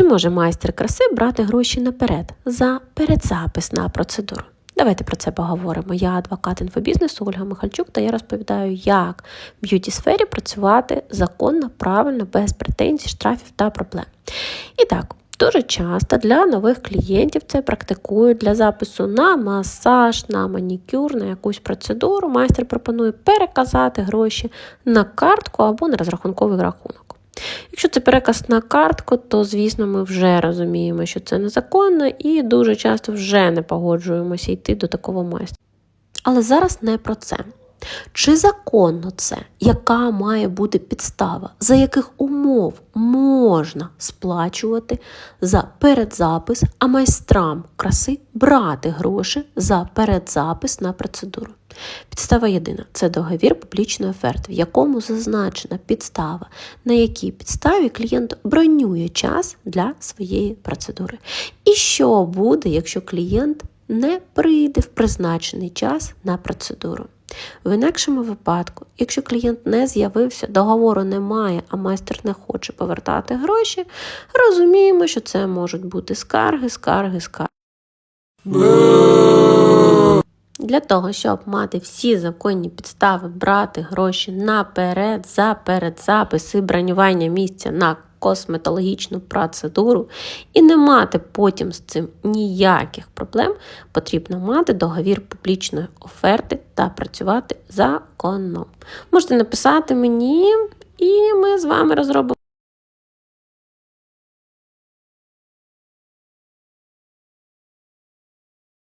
Чи може майстер краси брати гроші наперед за передзапис на процедуру? Давайте про це поговоримо. Я адвокат інфобізнесу Ольга Михальчук, та я розповідаю, як в б'юті сфері працювати законно, правильно, без претензій, штрафів та проблем. І так. Дуже часто для нових клієнтів це практикують для запису на масаж, на манікюр, на якусь процедуру. Майстер пропонує переказати гроші на картку або на розрахунковий рахунок. Якщо це переказ на картку, то звісно ми вже розуміємо, що це незаконно, і дуже часто вже не погоджуємося йти до такого майстра. Але зараз не про це. Чи законно це, яка має бути підстава, за яких умов можна сплачувати за передзапис, а майстрам краси брати гроші за передзапис на процедуру? Підстава єдина це договір публічної оферти, в якому зазначена підстава, на якій підставі клієнт бронює час для своєї процедури. І що буде, якщо клієнт не прийде в призначений час на процедуру? В інакшому випадку, якщо клієнт не з'явився, договору немає, а майстер не хоче повертати гроші, розуміємо, що це можуть бути скарги, скарги, скарги. Для того, щоб мати всі законні підстави брати гроші наперед за передзапис і бронювання місця на косметологічну процедуру і не мати потім з цим ніяких проблем, потрібно мати договір публічної оферти та працювати законно. Можете написати мені, і ми з вами розробимо.